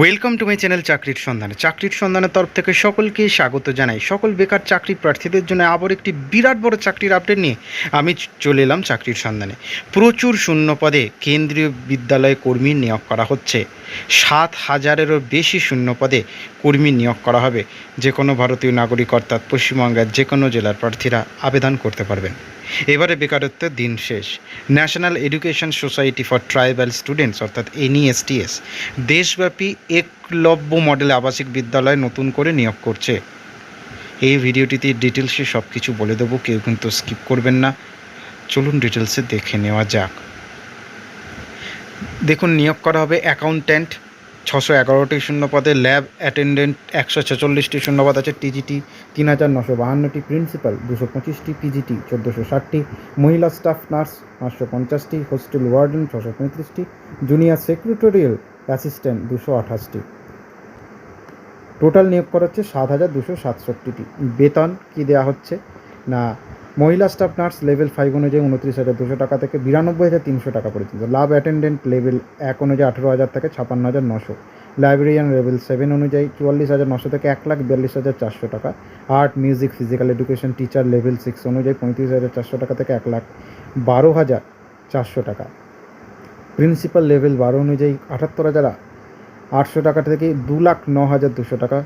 Welcome to my channel চাকরির সন্ধানে চাকরির সন্ধানের তরফ থেকে সকলকে স্বাগত জানাই। সকল বেকার চাকরি প্রার্থীদের জন্য আবার একটি বিরাট বড় চাকরির আপডেট নিয়ে আমি চলে এলাম চাকরির সন্ধানে প্রচুর শূন্য পদে কেন্দ্রীয় বিদ্যালয়ে কর্মী নিয়োগ করা হচ্ছে। সাত হাজারেরও বেশি শূন্য পদে কর্মী নিয়োগ করা হবে। যে কোনো ভারতীয় নাগরিক অর্থাৎ পশ্চিমবঙ্গের যে কোনো জেলার প্রার্থীরা আবেদন করতে পারবেন। এবারে বেকারত্বের দিন শেষ। National education society for tribal students অর্থাৎ এনইএসটিএস দেশব্যাপী একলব্য মডেল আবাসিক বিদ্যালয় নতুন করে নিয়োগ করছে। এই ভিডিওটিতে ডিটেলসে সব কিছু বলে দেবো, কেউ কিন্তু স্কিপ করবেন না। চলুন ডিটেলসে দেখে নেওয়া যাক। দেখুন, নিয়োগ করা হবে অ্যাকাউন্ট্যান্ট ছশো এগারোটি শূন্য পদে ল্যাব অ্যাটেন্ডেন্ট, একশো ছেচল্লিশটি শূন্যপদ আছে টিজিটি, তিন হাজার নশো বাহান্নটি প্রিন্সিপাল, দুশো পঁচিশটি পিজিটি, চোদ্দোশো ষাটটি মহিলা স্টাফ নার্স, পাঁচশো পঞ্চাশটি হোস্টেল ওয়ার্ডেন, ছশো পঁয়ত্রিশটি জুনিয়র সেক্রেটারিয়াল অ্যাসিস্ট্যান্ট, দুশো আঠাশটি। টোটাল নিয়োগ করা হচ্ছে সাত হাজার দুশো সাতষট্টিটি। বেতন কি দেওয়া হচ্ছে? না মহিলা স্টাফ নার্স লেভেল ফাইভ অনুযায়ী উনত্রিশ হাজার দুশো টাকা থেকে বিরানব্বই হাজার তিনশো টাকা পর্যন্ত। লাভ অ্যাটেন্ডেন্ট লেভেল এক অনুযায়ী আঠেরো হাজার থেকে ছাপান্ন হাজার নশো। লাইব্রেরিয়ান লেভেল সেভেন অনুযায়ী চুয়াল্লিশ হাজার নশো থেকে এক লাখ বিয়াল্লিশ হাজার চারশো টাকা। Art music physical education teacher level six অনুযায়ী পঁয়ত্রিশ হাজার চারশো টাকা থেকে এক লাখ বারো হাজার চারশো টাকা। প্রিন্সিপাল লেভেল বারো অনুযায়ী আটাত্তর হাজার আটশো টাকা থেকে দু লাখ ন হাজার দুশো টাকা।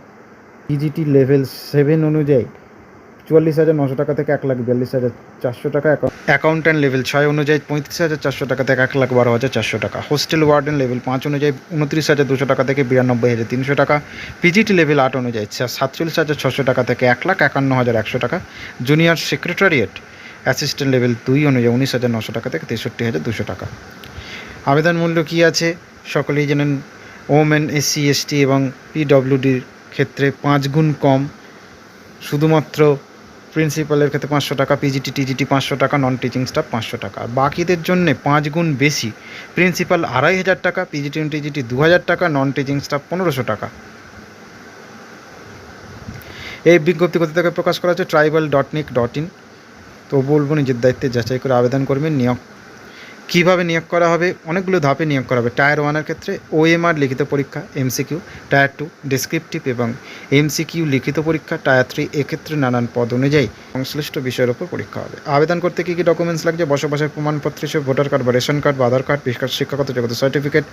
পিজিটি লেভেল সেভেন অনুযায়ী চুয়াল্লিশ হাজার নশো টাকা থেকে এক লাখ বিয়াল্লিশ হাজার চারশো টাকা অ্যাকাউন্ট্যান্ট লেভেল ছয় অনুযায়ী পঁয়ত্রিশ হাজার চারশো টাকা থেকে এক লাখ বারো হাজার চারশো টাকা। হোস্টেল ওয়ার্ডেন লেভেল পাঁচ অনুযায়ী উনত্রিশ হাজার দুশো টাকা থেকে বিরানব্বই হাজার তিনশো টাকা। পিজিটি লেভেল আট অনুযায়ী সাতচল্লিশ হাজার ছশো টাকা থেকে এক লাখ একান্ন হাজার একশো টাকা। জুনিয়র সেক্রেটারিয়েট অ্যাসিস্ট্যান্ট লেভেল দুই অনুযায়ী উনিশ হাজার নশো টাকা থেকে তেষট্টি হাজার দুশো টাকা। আবেদন মূল্য কী আছে? সকলেই জানেন ওমেন এসসি এসটি এবং পিডব্লিউডির ক্ষেত্রে পাঁচ গুণ কম। শুধুমাত্র প্রিন্সিপালের ক্ষেত্রে পাঁচশো টাকা পিজিটি টিজিটি পাঁচশো টাকা নন টিচিং স্টাফ পাঁচশো টাকা। বাকিদের জন্য পাঁচ গুণ বেশি প্রিন্সিপাল আড়াই হাজার টাকা পিজিটি টিজিটি দু হাজার টাকা নন টিচিং স্টাফ পনেরোশো টাকা। এই বিজ্ঞপ্তি কোথা থেকে প্রকাশ করা হচ্ছে tribal dot nic dot in তো বলব নিজের দায়িত্বে যাচাই করে আবেদন করবেন, নিয়োগ কীভাবে নিয়োগ করা হবে, অনেকগুলো ধাপে নিয়োগ করা হবে। টায়ার ওয়ানের ক্ষেত্রে ওএমআর লিখিত পরীক্ষা এমসিকিউ টায়ার টু ডেসক্রিপটিভ এবং এমসিকিউ লিখিত পরীক্ষা, টায়ার থ্রি এক্ষেত্রে নানান পদ অনুযায়ী সংশ্লিষ্ট বিষয়ের উপর পরীক্ষা হবে। আবেদন করতে কী কী ডকুমেন্টস লাগছে? বসবাসের প্রমাণপত্র হিসেবে ভোটার কার্ড বা রেশন কার্ড বা আধার কার্ড বিশেষ শিক্ষাগত যোগ্যতা সার্টিফিকেট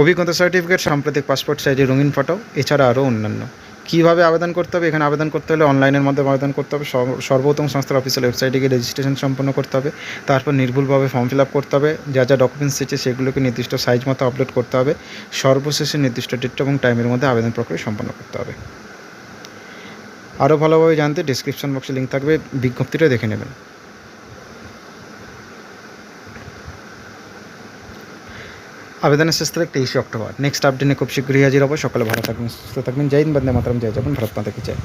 অভিজ্ঞতা সার্টিফিকেট সাম্প্রতিক পাসপোর্ট সাইজের রঙিন ফটো এছাড়া আরও অন্যান্য। কীভাবে আবেদন করতে হবে? এখানে আবেদন করতে হলে অনলাইনের মাধ্যমে আবেদন করতে হবে। সর্ব- সর্বোত্তম সংস্থার অফিসিয়াল ওয়েবসাইটে গিয়ে রেজিস্ট্রেশন সম্পন্ন করতে হবে। তারপর নির্ভুলভাবে ফর্ম ফিল আপ করতে হবে। যা যা ডকুমেন্টস এসেছে সেগুলোকে নির্দিষ্ট সাইজ মতো আপলোড করতে হবে। সর্বশেষে নির্দিষ্ট ডেট এবং টাইমের মধ্যে আবেদন প্রক্রিয়া সম্পন্ন করতে হবে। আরও ভালোভাবে জানতে ডিসক্রিপশন বক্সে লিঙ্ক থাকবে। বিজ্ঞপ্তিটা দেখে নেবেন। আবেদনের শেষ তারিখ তেইশে অক্টোবর। নেক্সট আপডেটে খুব শীঘ্রই হাজির হব। সকালে ভালো থাকবেন, সুস্থ থাকবেন। জয় হিন্দ, বন্দে মাতরম। জয় যাবেন ভারত মাতা কি জয়